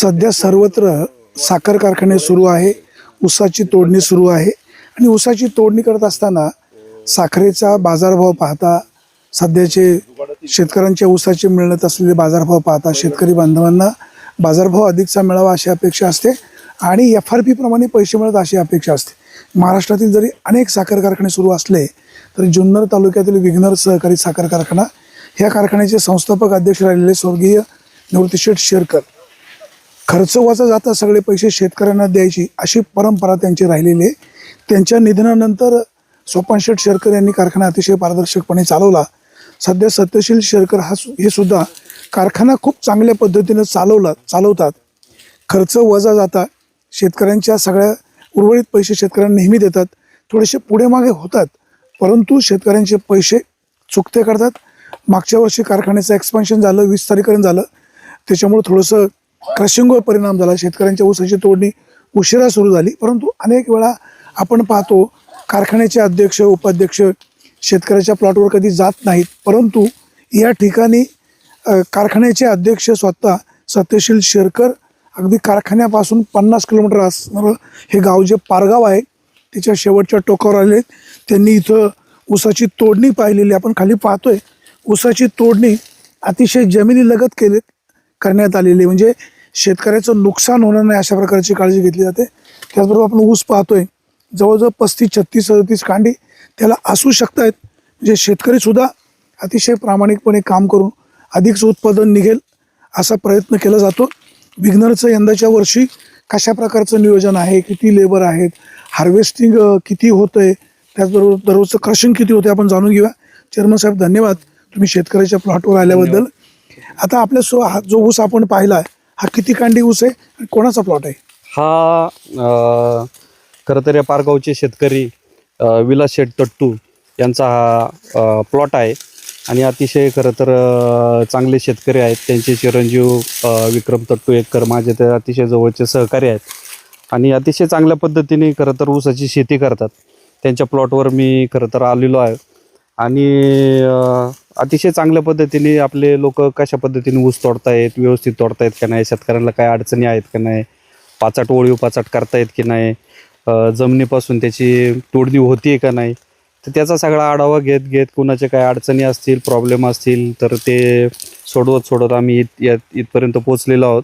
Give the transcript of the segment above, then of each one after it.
सध्या सर्वत्र साखर कारखाने सुरू आहे ऊसाची तोडणी सुरू आहे आणि ऊसाची तोडणी करत असताना साखरेचा बाजारभाव पाहता सध्याचे शेतकऱ्यांच्या ऊसाचे मिळत असलेले बाजारभाव पाहता शेतकरी बांधवांना बाजारभाव अधिकचा मिळावा अशी अपेक्षा असते आणि एफ आर पीप्रमाणे पैसे मिळत अशी अपेक्षा असते. महाराष्ट्रातील जरी अनेक साखर कारखाने सुरू असले तरी जुन्नर तालुक्यातील विघ्नर सहकारी साखर कारखाना ह्या कारखान्याचे संस्थापक अध्यक्ष राहिलेले स्वर्गीय निवृत्तीशेठ शेरकर खर्च वाचा जाता सगळे पैसे शेतकऱ्यांना द्यायची अशी परंपरा त्यांची राहिलेली आहे. त्यांच्या निधनानंतर सोपान शेठ शेरकर यांनी कारखाना अतिशय पारदर्शकपणे चालवला. सध्या सत्यशील शेरकर हा सु- हे सुद्धा कारखाना खूप चांगल्या पद्धतीनं चालवला चालवतात. खर्च वजा जाता शेतकऱ्यांच्या सगळ्या उर्वरित पैसे शेतकऱ्यांना नेहमी देतात थोडेसे पुढे मागे होतात परंतु शेतकऱ्यांचे पैसे चुकते करतात. मागच्या वर्षी कारखान्याचं एक्सपान्शन झालं विस्तारीकरण झालं. त्याच्यामुळे थोडंसं क्रशिंगवर परिणाम झाला. शेतकऱ्यांच्या ऊसाची तोडणी उशिरा सुरू झाली. परंतु अनेक वेळा आपण पाहतो कारखान्याचे अध्यक्ष उपाध्यक्ष शेतकऱ्याच्या प्लॉटवर कधी जात नाहीत. परंतु या ठिकाणी कारखान्याचे अध्यक्ष स्वतः सत्यशील शेरकर अगदी कारखान्यापासून पन्नास किलोमीटर असणारं हे गाव जे पारगाव आहे त्याच्या शेवटच्या टोकावर आले त्यांनी इथं ऊसाची तोडणी पाहिलेली आपण खाली पाहतोय ऊसाची तोडणी अतिशय जमिनीलगत केले करण्यात आलेली म्हणजे शेतकऱ्याचं नुकसान होणार नाही अशा प्रकारची काळजी घेतली जाते. त्याचबरोबर आपण ऊस पाहतोय. जवळजवळ पस्तीस छत्तीस सदतीस कांडी त्याला असू शकतायत. म्हणजे शेतकरीसुद्धा अतिशय प्रामाणिकपणे काम करून अधिकचं उत्पादन निघेल असा प्रयत्न केला जातो. विघ्नरचं यंदाच्या वर्षी कशा प्रकारचं नियोजन आहे? किती लेबर आहेत? हार्वेस्टिंग किती होतं आहे त्याचबरोबर दररोजचं क्रशिंग किती होतं आपण जाणून घेऊया. चेअरमन साहेब धन्यवाद. तुम्ही शेतकऱ्याच्या प्लॉटवर आल्याबद्दल. आता आपल्या सो हा जो ऊस आपण पाहिला आहे हा किती कांडी ऊस आहे आणि कोणाचा प्लॉट आहे? हा खरं तर या पारगावचे शेतकरी विलास शेठ तट्टू यांचा हा प्लॉट आहे. आणि अतिशय खरं तर चांगले शेतकरी आहेत. त्यांचे चिरंजीव विक्रम तट्टू एककर माझे ते अतिशय जवळचे सहकारी आहेत. आणि अतिशय चांगल्या पद्धतीने खरं तर ऊसाची शेती करतात. त्यांच्या प्लॉटवर मी खरं तर आलेलो आहे. आणि अतिशय चांगल्या पद्धतीने आपले लोक कशा पद्धतीने ऊस तोडतायत व्यवस्थित तोडतायत का नाही शेतकऱ्यांना काय अडचणी आहेत का नाही पाचाट ओळीव पाचाट करतायत की नाही जमिनीपासून त्याची तोडणी होती का नाही तर त्याचा सगळा आढावा घेत घेत कुणाचे काय अडचणी असतील प्रॉब्लेम असतील तर ते सोडवत सोडवत आम्ही इत इथपर्यंत पोचलेलो आहोत.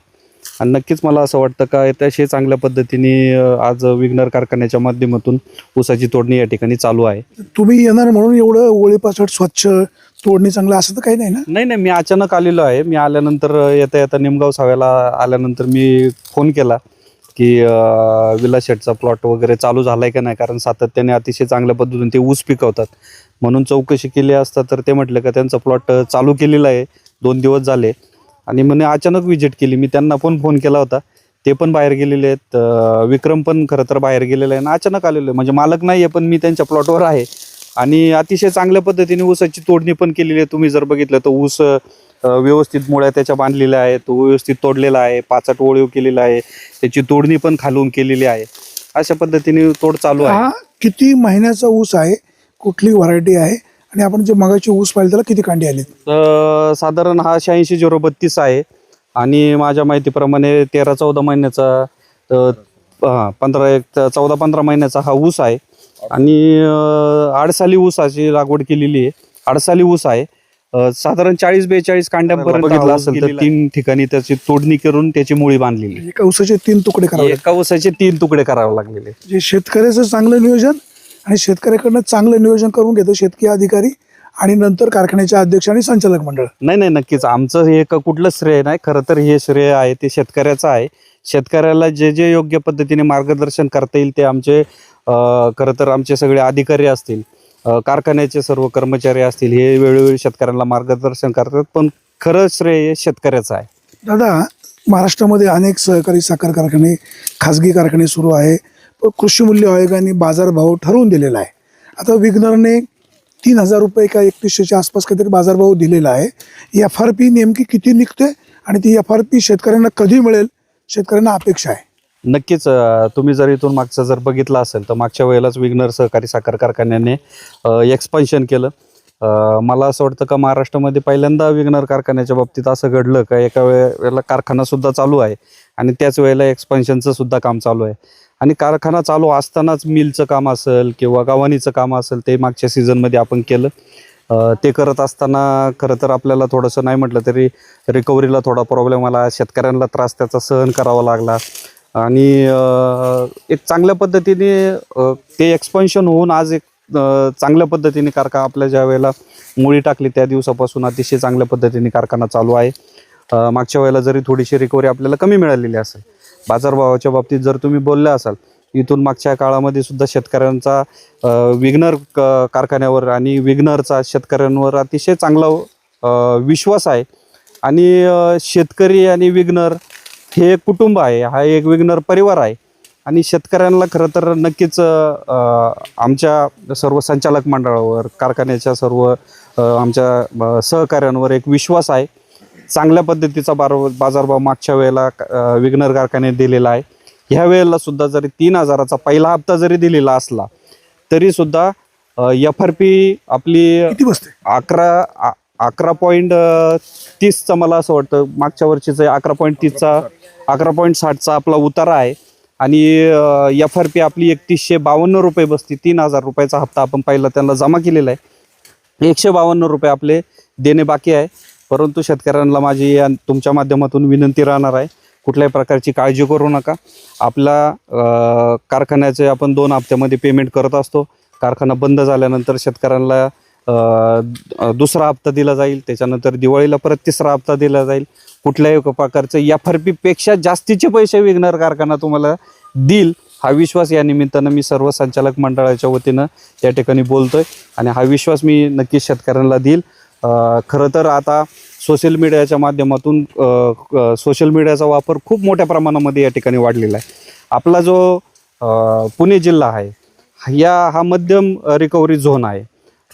आणि नक्कीच मला असं वाटतं का अतिशय चांगल्या पद्धतीने आज विघ्नर कारखान्याच्या माध्यमातून ऊसाची तोडणी या ठिकाणी चालू आहे. तुम्ही येणार म्हणून एवढं ओळीपासट स्वच्छ तोडणी चांगलं असं तर काही नाही ना? नाही नाही मी अचानक आलेलो आहे. मी आल्यानंतर येता येता निमगाव साव्याला आल्यानंतर मी फोन केला की अं, विलास शेटचा प्लॉट वगैरे चालू झालाय का नाही? कारण सातत्याने अतिशय चांगल्या पद्धतीने ते ऊस पिकवतात. म्हणून चौकशी केली असता तर ते म्हटलं का त्यांचा प्लॉट चालू केलेला आहे. दोन दिवस झाले. आणि म्हणे अचानक विजिट केली. मी त्यांना पण फोन केला होता. ते पण बाहेर गेलेले आहेत. विक्रम पण खरं तर बाहेर गेलेला आहे आणि अचानक आलेलो आहे. म्हणजे मालक नाही आहे पण मी त्यांच्या प्लॉटवर आहे. आणि अतिशय चांगल्या पद्धतीने ऊसाची तोडणी पण केलेली आहे. तुम्ही जर बघितलं तर ऊस व्यवस्थित मुळ्या त्याच्या बांधलेल्या आहे तो व्यवस्थित तोडलेला आहे. पाचाट ओळीव केलेला आहे. त्याची तोडणी पण खालून केलेली आहे. अशा पद्धतीने तोड चालू आहे. हा किती महिन्याचा ऊस आहे? कुठली व्हरायटी आहे? आणि आपण जे मगाची ऊस पाहिजे त्याला किती कांडी आली तर साधारण हा शहाऐंशी झिरो बत्तीस आहे. आणि माझ्या माहितीप्रमाणे तेरा चौदा महिन्याचा हा, पंधरा एक चौदा पंधरा महिन्याचा हा ऊस आहे. आणि आडसाली ऊसाची लागवड केलेली आहे. आडसाली ऊस आहे. साधारण चाळीस बेचाळीस कांड्यांपर्यंत बघितलं असेल तर तीन ठिकाणी त्याची तोडणी करून त्याची मुळी बांधलेली आहे. एका ऊसाचे तीन तुकडे करावे एका ऊसाचे तीन तुकडे करावे लागलेले जे शेतकऱ्याचं चांगलं नियोजन आणि शेतकऱ्याकडनं चांगलं नियोजन करून घेतो शेतकरी अधिकारी आणि नंतर कारखान्याचे अध्यक्ष आणि संचालक मंडळ. नाही नाही नक्कीच. आमचं हे क- कुठलं श्रेय नाही. खरं तर हे श्रेय आहे ते शेतकऱ्याचं आहे. शेतकऱ्याला जे जे योग्य पद्धतीने मार्गदर्शन करता येईल ते आमचे अं, खरं तर आमचे सगळे अधिकारी असतील अं, कारखान्याचे सर्व कर्मचारी असतील हे वेळोवेळी शेतकऱ्यांना मार्गदर्शन करतात. पण खरं श्रेय हे शेतकऱ्याचं आहे. दादा महाराष्ट्रामध्ये अनेक सहकारी साखर कारखाने खाजगी कारखाने सुरू आहे. कृषी मूल्य आयोगाने बाजारभाव ठरवून दिलेला आहे. आता विग्नरने तीन हजार रुपये का एकतीसशेच्या आसपास काहीतरी बाजारभाव दिलेला आहे. एफ आर पी नेमकी किती निघते आणि ती एफ आर पी शेतकऱ्यांना कधी मिळेल? शेतकऱ्यांना अपेक्षा आहे. नक्कीच तुम्ही जर इथून मागचं जर बघितलं असेल तर मागच्या वेळेलाच विग्नर सहकारी साखर कारखान्याने एक्सपान्शन केलं. मला असं वाटतं का महाराष्ट्रामध्ये पहिल्यांदा विघ्नर कारखान्याच्या बाबतीत असं घडलं का एका वेळेला कारखाना सुद्धा चालू आहे आणि त्याच वेळेला एक्सपान्शनचं सुद्धा काम चालू आहे. आणि कारखाना चालू असतानाच मिलचं काम असेल किंवा गव्हाणीचं काम असेल ते मागच्या सीझनमध्ये आपण केलं. ते करत असताना खरं तर आपल्याला थोडंसं नाही म्हटलं तरी रिकव्हरीला थोडा प्रॉब्लेम आला शेतकऱ्यांना त्रास त्याचा सहन करावा लागला. आणि एक चांगल्या पद्धतीने ते एक्सपान्शन होऊन आज एक चांगल्या पद्धतीने कारखाना आपल्या ज्या वेळेला मुळी टाकली त्या दिवसापासून अतिशय चांगल्या पद्धतीने कारखाना चालू आहे. मागच्या वेळेला जरी थोडीशी रिकव्हरी आपल्याला कमी मिळालेली असेल बाजारभावाच्या बाबतीत जर तुम्ही बोलले असाल इथून मागच्या काळामध्ये सुद्धा शेतकऱ्यांचा विग्नर क- कारखान्यावर आणि विग्नरचा शेतकऱ्यांवर अतिशय चांगला विश्वास आहे. आणि शेतकरी आणि विग्नर हे एक कुटुंब आहे हा एक विग्नर परिवार आहे. आणि शेतकऱ्यांना खरं तर नक्कीच आमच्या सर्व संचालक मंडळावर कारखान्याच्या सर्व आमच्या सहकाऱ्यांवर एक विश्वास आहे. चांगल्या पद्धतीचा बार बाजारभाव मागच्या वेळेला अ, विग्नर कारखान्याने दिलेला आहे. ह्या वेळेला सुद्धा जरी तीन हजाराचा पहिला हप्ता जरी दिलेला असला तरी सुद्धा एफ आर पी आपली अकरा अकरा पॉईंट तीसचा मला असं वाटतं मागच्या वर्षीचं अकरा पॉईंट तीसचा अकरा पॉईंट साठचा आपला उतारा आहे. आणि एफ आर पी आपली एकतीसशे बावन्न रुपये बसती. तीन हजार रुपयाचा हप्ता आपण पहिला त्यांना जमा केलेला आहे. एकशे बावन्न रुपये आपले देणे बाकी आहे. परंतु शेतकऱ्यांना माझी या तुमच्या माध्यमातून विनंती राहणार आहे. कुठल्याही प्रकारची काळजी करू नका. आपला कारखान्याचे आपण दोन हप्त्यामध्ये पेमेंट करत असतो. कारखाना बंद झाल्यानंतर शेतकऱ्यांना दुसरा हप्ता दिला जाईल त्याच्यानंतर दिवाळीला परत तिसरा हप्ता दिला जाईल. कुठल्याही प्रकारचं या फरपीपेक्षा जास्तीचे पैसे विकणार कारखाना तुम्हाला देईल. हा विश्वास या निमित्तानं मी सर्व संचालक मंडळाच्या वतीनं या ठिकाणी बोलतोय. आणि हा विश्वास मी नक्कीच शेतकऱ्यांना देईल. खरं तर आता सोशल मीडियाच्या माध्यमातून सोशल मीडियाचा वापर खूप मोठ्या प्रमाणामध्ये या ठिकाणी वाढलेला आहे. आपला जो पुणे जिल्हा आहे या हा मध्यम रिकव्हरी झोन आहे.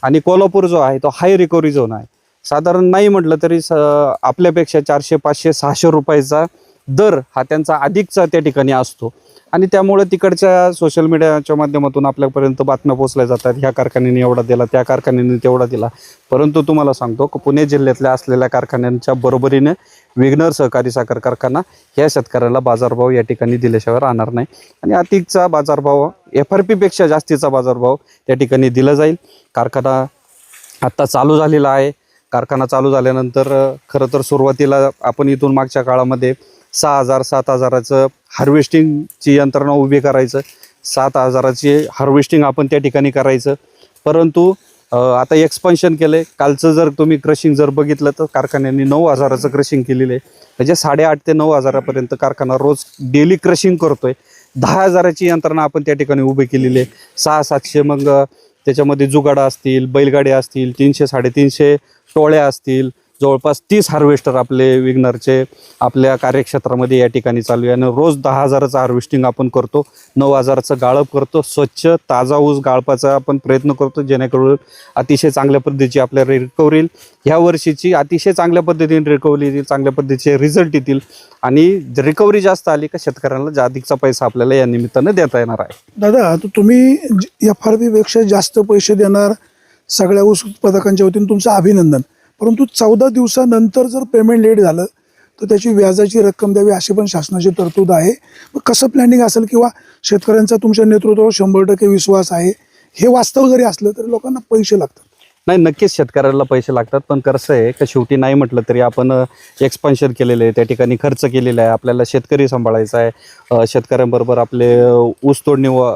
आणि कोल्हापूर जो आहे तो हाय रिकव्हरी झोन आहे. साधारण नाही म्हटलं तरी स आपल्यापेक्षा चारशे पाचशे सहाशे रुपयाचा दर हा त्यांचा अधिकचा त्या ठिकाणी असतो. आणि त्यामुळे तिकडच्या सोशल मीडियाच्या माध्यमातून आपल्यापर्यंत बातम्या पोचल्या जातात. ह्या कारखान्याने एवढा दिला त्या कारखान्याने तेवढा दिला. परंतु तुम्हाला सांगतो की पुणे जिल्ह्यातल्या असलेल्या कारखान्यांच्या बरोबरीने विघ्नर सहकारी साखर कारखाना ह्या शेतकऱ्याला बाजारभाव या ठिकाणी दिल्याशिवाय राहणार नाही. आणि अतिकचा बाजारभाव एफ आर पीपेक्षा जास्तीचा बाजारभाव त्या ठिकाणी दिला जाईल. कारखाना आत्ता चालू झालेला आहे. कारखाना चालू झाल्यानंतर खरं तर सुरुवातीला आपण इथून मागच्या काळामध्ये सहा हजार सात हजाराचं हार्वेस्टिंगची यंत्रणा उभी करायचं. सात हजाराची हार्वेस्टिंग आपण त्या ठिकाणी करायचं. परंतु आता एक्सपान्शन केलं आहे कालचं जर तुम्ही क्रशिंग जर बघितलं तर कारखान्यांनी नऊ हजाराचं क्रशिंग केलेलं आहे. म्हणजे साडेआठ ते नऊ हजारापर्यंत कारखाना रोज डेली क्रशिंग करतो आहे दहा हजाराची यंत्रणा आपण त्या ठिकाणी उभी केलेली आहे. सहा सातशे मग त्याच्यामध्ये जुगाडा असतील बैलगाड्या असतील तीनशे साडेतीनशे टोळ्या असतील जवळपास तीस हार्वेस्टर आपले विग्नरचे आपल्या कार्यक्षेत्रामध्ये या ठिकाणी चालू आहे. आणि रोज दहा हजाराचं हार्वेस्टिंग आपण करतो नऊ हजाराचं गाळप करतो स्वच्छ ताजा ऊस गाळपाचा आपण प्रयत्न करतो जेणेकरून अतिशय चांगल्या पद्धतीची आपल्या रिकव्हरी ह्या वर्षीची अतिशय चांगल्या पद्धतीने रिकव्हरी येतील चांगल्या पद्धतीचे रिझल्ट येतील. आणि रिकव्हरी जास्त आली का शेतकऱ्यांना जास्तीचा पैसा आपल्याला या निमित्तानं देता येणार आहे. दादा आता तुम्ही एफ आरपेक्षा जास्त पैसे देणार सगळ्या ऊस उत्पादकांच्या वतीने. तुमचं अभिनंदन. परंतु चौदा दिवसानंतर जर पेमेंट लेट झालं तर त्याची व्याजाची रक्कम द्यावी अशी पण शासनाची तरतूद आहे. मग कसं प्लॅनिंग असेल किंवा शेतकऱ्यांचा तुमच्या नेतृत्वावर शंभर टक्के विश्वास आहे हे वास्तव जरी असलं तरी लोकांना पैसे लागतात. नाही नक्कीच शेतकऱ्याला पैसे लागतात पण कसं आहे का शेवटी नाही म्हटलं तरी आपण एक्सपान्शन केलेलं आहे त्या ठिकाणी खर्च केलेला आहे आपल्याला शेतकरी सांभाळायचा आहे शेतकऱ्यांबरोबर आपले ऊस तोडणी व,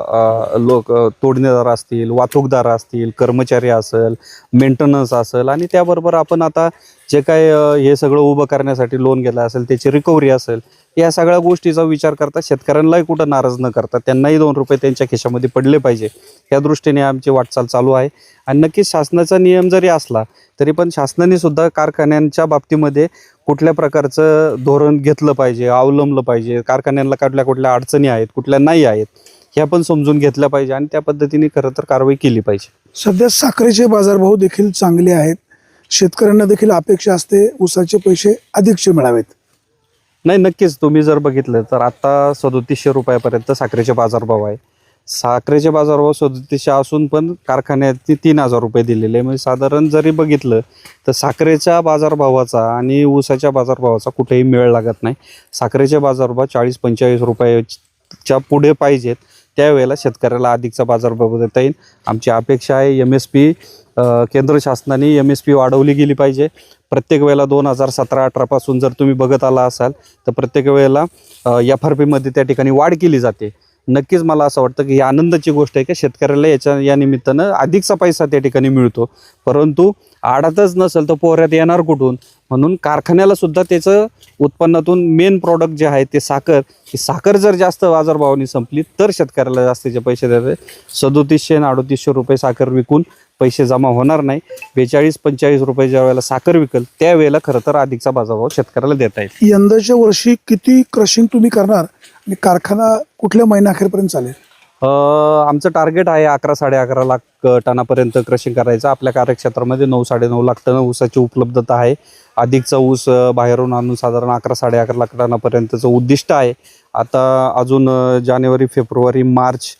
लोक तोडणीदार असतील वाहतूकदार असतील कर्मचारी असेल मेंटेनन्स असेल आणि त्याबरोबर आपण आता जे काय हे सगळं उभं करण्यासाठी लोन घेतलं असेल त्याची रिकव्हरी असेल या सगळ्या गोष्टीचा विचार करता शेतकऱ्यांनाही कुठं नाराज न करता त्यांनाही दोन रुपये त्यांच्या खिशामध्ये पडले पाहिजे. या दृष्टीने आमची वाटचाल चालू आहे. आणि नक्कीच शासनाचा नियम जरी असला तरी पण शासनाने सुद्धा कारखान्यांच्या बाबतीमध्ये कुठल्या प्रकारचं धोरण घेतलं पाहिजे अवलंबलं पाहिजे. कारखान्यांना कुठल्या कुठल्या अडचणी आहेत कुठल्या नाही आहेत ह्या पण समजून घेतल्या पाहिजे. आणि त्या पद्धतीने खरं तर कारवाई केली पाहिजे. सध्या साखरेचे बाजारभाव देखील चांगले आहेत. शेतकऱ्यांना देखील अपेक्षा असते ऊसाचे पैसे अधिकचे मिळावेत. नाही नक्कीच. तुम्ही जर बघितलं तर आता सदोतीसशे रुपयापर्यंत साखरेचे बाजारभाव आहे. साखरेचे बाजारभाव सदोतीसशे असून पण कारखान्यात तीन हजार रुपये दिलेले. म्हणजे साधारण जरी बघितलं तर साखरेच्या बाजारभावाचा आणि ऊसाच्या बाजारभावाचा कुठेही मेळ लागत नाही. साखरेचे बाजारभाव चाळीस पंचेचाळीस रुपयाच्या पुढे पाहिजेत. त्यावेळेला शेतकऱ्याला अधिकचा बाजारभाव देता येईल. आमची अपेक्षा आहे एम एस पी केंद्र शासनाने एम एस पी वाढवली गेली पाहिजे. प्रत्येक वेळेला दोन हजार सतरा अठरापासून जर तुम्ही बघत आला असाल तर प्रत्येक वेळेला एफ आर पीमध्ये त्या ठिकाणी वाढ केली जाते. नक्कीच मला असं वाटतं की ही आनंदाची गोष्ट आहे की शेतकऱ्याला याच्या या निमित्तानं अधिकचा पैसा त्या ठिकाणी मिळतो. परंतु आडातच नसेल तर पोहऱ्यात येणार कुठून? म्हणून कारखान्याला सुद्धा त्याचं उत्पन्नातून मेन प्रॉडक्ट जे आहे ते साखर. ही साखर जर जास्त बाजारभावाने संपली तर शेतकऱ्याला जास्तीचे पैसे देते. सदोतीसशे आणि अडोतीसशे रुपये साखर विकून पैसे जमा होणार नाही. बेचाळीस पंचेचाळीस रुपये ज्या वेळेला साखर विकल त्यावेळेला खरं तर अधिकचा बाजारभाव शेतकऱ्याला देता येईल. यंदाच्या वर्षी किती क्रशिंग तुम्ही करणार? आणि कारखाना कुठल्या महिन्याअखेरपर्यंत चालेल? अ, आमचं टार्गेट आहे अकरा साडे अकरा लाख अ, टनापर्यंत क्रशिंग करायचं. आपल्या कार्यक्षेत्रामध्ये नऊ साडेनऊ लाख टन ऊसाची उपलब्धता आहे. अधिकचा ऊस अ, बाहेरून आणून साधारण अकरा साडे अकरा लाख टनापर्यंतचं उद्दिष्ट आहे. आता अजून अ, जानेवारी फेब्रुवारी मार्च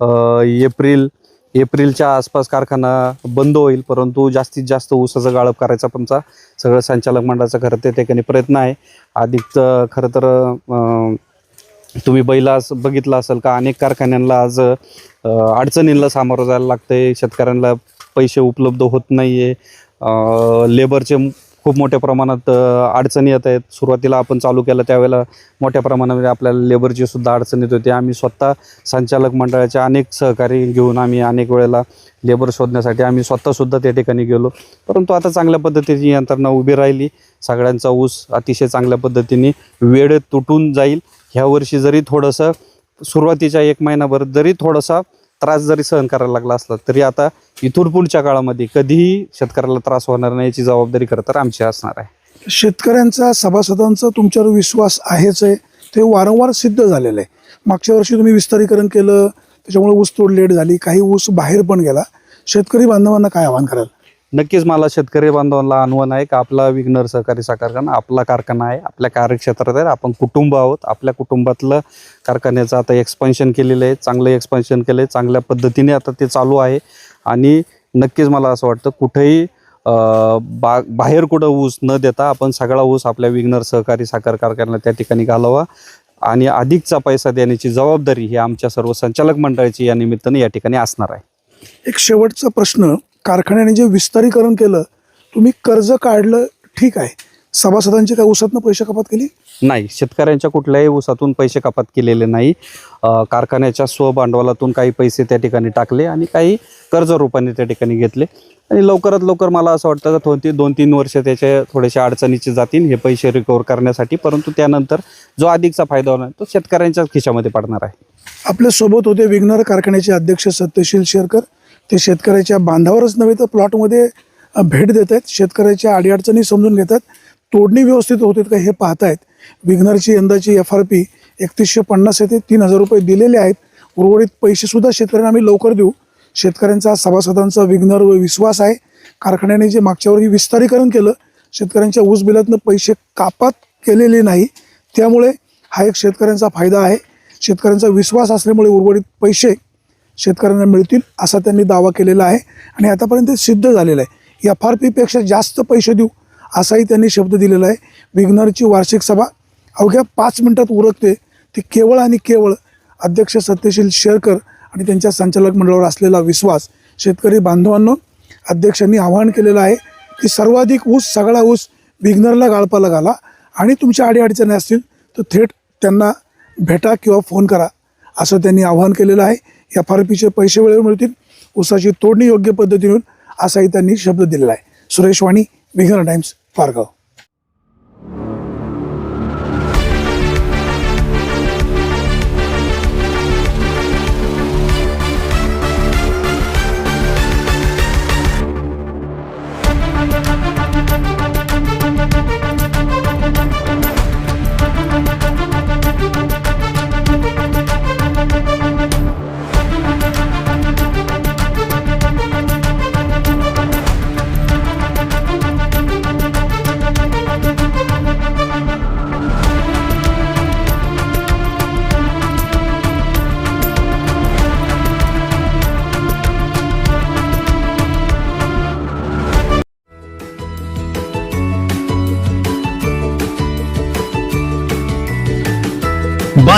अ, एप्रिल एप्रिलच्या आसपास कारखाना बंद होईल परंतु जास्तीत जास्त ऊसाचं गाळप करायचा आमचा सगळं संचालक मंडळाचा खरं ते ठिकाणी प्रयत्न आहे. अधिक खरं तर अ, तुम्ही बैला असं बघितलं असेल का? अनेक कारखान्यांना आज अडचणींना सामोरं जायला लागतंय. शेतकऱ्यांना पैसे उपलब्ध होत नाही आहे लेबरचे खूप मोठ्या प्रमाणात अडचणी येत आहेत. सुरुवातीला आपण चालू केलं त्यावेळेला मोठ्या प्रमाणामध्ये आपल्याला लेबरची सुद्धा अडचण येत होती. आम्ही स्वतः संचालक मंडळाचे अनेक सहकारी घेऊन आम्ही अनेक वेळेला लेबर शोधण्यासाठी आम्ही स्वतःसुद्धा त्या ठिकाणी गेलो. परंतु आता चांगल्या पद्धतीची यंत्रणा उभी राहिली. सगळ्यांचा ऊस अतिशय चांगल्या पद्धतीने वेळ तुटून जाईल. ह्या वर्षी जरी थोडंसं सुरुवातीच्या एक महिनाभर जरी थोडासा त्रास जरी सहन करायला लागला असला तरी आता इथून पुढच्या काळामध्ये कधीही शेतकऱ्याला त्रास होणार नाही याची जबाबदारी खरं तर आमची असणार आहे. शेतकऱ्यांचा सभासदांचा तुमच्यावर विश्वास आहेच आहे. ते वारंवार सिद्ध झालेलं आहे. मागच्या वर्षी तुम्ही विस्तारीकरण केलं त्याच्यामुळे ऊस तोड लेट झाली काही ऊस बाहेर पण गेला. शेतकरी बांधवांना काय आव्हान कराल? नक्कीच मला शेतकरी बांधवांना आव्हान आहे का आपला विघ्नर सहकारी साखर कारखाना आपला कारखाना आहे आपल्या कार्यक्षेत्रात आहे. आपण कुटुंब आहोत. आपल्या कुटुंबातलं कारखान्याचं आता एक्सपान्शन केलेलं आहे. चांगलं एक्सपान्शन केलं आहे चांगल्या पद्धतीने आता ते चालू आहे. आणि नक्कीच मला असं वाटतं कुठेही बा बाहेर कुठं ऊस न देता आपण सगळा ऊस आपल्या विघ्नर सहकारी साखर कारखान्याला त्या ठिकाणी घालावा. आणि अधिकचा पैसा देण्याची जबाबदारी ही आमच्या सर्व संचालक मंडळाची या निमित्ताने या ठिकाणी असणार आहे. एक शेवटचा प्रश्न कारखान्याने जे विस्तारीकरण केलं तुम्ही कर्ज काढलं ठीक आहे. सभासदांची काय ऊसातनं पैसे कपात केली? नाही शेतकऱ्यांच्या कुठल्याही ऊसातून पैसे कपात केलेले नाही. अ, कारखान्याच्या स्वभांडवलातून काही पैसे त्या ठिकाणी टाकले आणि काही कर्ज रूपाने त्या ठिकाणी घेतले. आणि लवकरात लवकर मला असं वाटतं का दोन दोन तीन वर्ष त्याचे थोडेसे अडचणीचे जातील हे पैसे रिकवर करण्यासाठी. परंतु त्यानंतर जो अधिकचा फायदा होणार तो शेतकऱ्यांच्याच खिशामध्ये पडणार आहे. आपल्यासोबत होते विघ्नर कारखान्याचे अध्यक्ष सत्यशील शेरकर. ते शेतकऱ्याच्या बांधावरच नव्हे तर प्लॉटमध्ये भेट देत आहेत. शेतकऱ्याच्या अडीअडचणी समजून घेतात तोडणी व्यवस्थित होते का हे पाहतायत. विघ्नरची यंदाची एफ आर पी एकतीसशे पन्नास येते तीन हजार रुपये दिलेले आहेत. उर्वरित पैसेसुद्धा शेतकऱ्यांना आम्ही लवकर देऊ. शेतकऱ्यांचा सभासदांचा विघ्नरवर विश्वास आहे. कारखान्याने जे मागच्या वर्षी विस्तारीकरण केलं शेतकऱ्यांच्या ऊस बिलातनं पैसे कापात केलेले नाही. त्यामुळे हा एक शेतकऱ्यांचा फायदा आहे. शेतकऱ्यांचा विश्वास असल्यामुळे उर्वरित पैसे शेतकऱ्यांना मिळतील असा त्यांनी दावा केलेला आहे आणि आतापर्यंत सिद्ध झालेलं आहे. एफ आर पीपेक्षा जास्त पैसे देऊ असाही त्यांनी शब्द दिलेला आहे. विघ्नरची वार्षिक सभा अवघ्या पाच मिनिटात उरकते. ती केवळ आणि केवळ अध्यक्ष सत्यशील शेरकर आणि त्यांच्या संचालक मंडळावर असलेला विश्वास शेतकरी बांधवांनो अध्यक्षांनी आवाहन केलेलं आहे की सर्वाधिक ऊस सगळा ऊस विघ्नरला गाळपाला घाला आणि तुमच्या अडीअडचणी असतील तर थेट त्यांना भेटा किंवा फोन करा असं त्यांनी आवाहन केलेलं आहे. एफ आर पीचे पैसे वेळेवर मिळतील. ऊसाची तोडणी योग्य पद्धतीने होईल असाही त्यांनी शब्द दिलेला आहे. सुरेश वाणी विघर टाइम्स फारगाव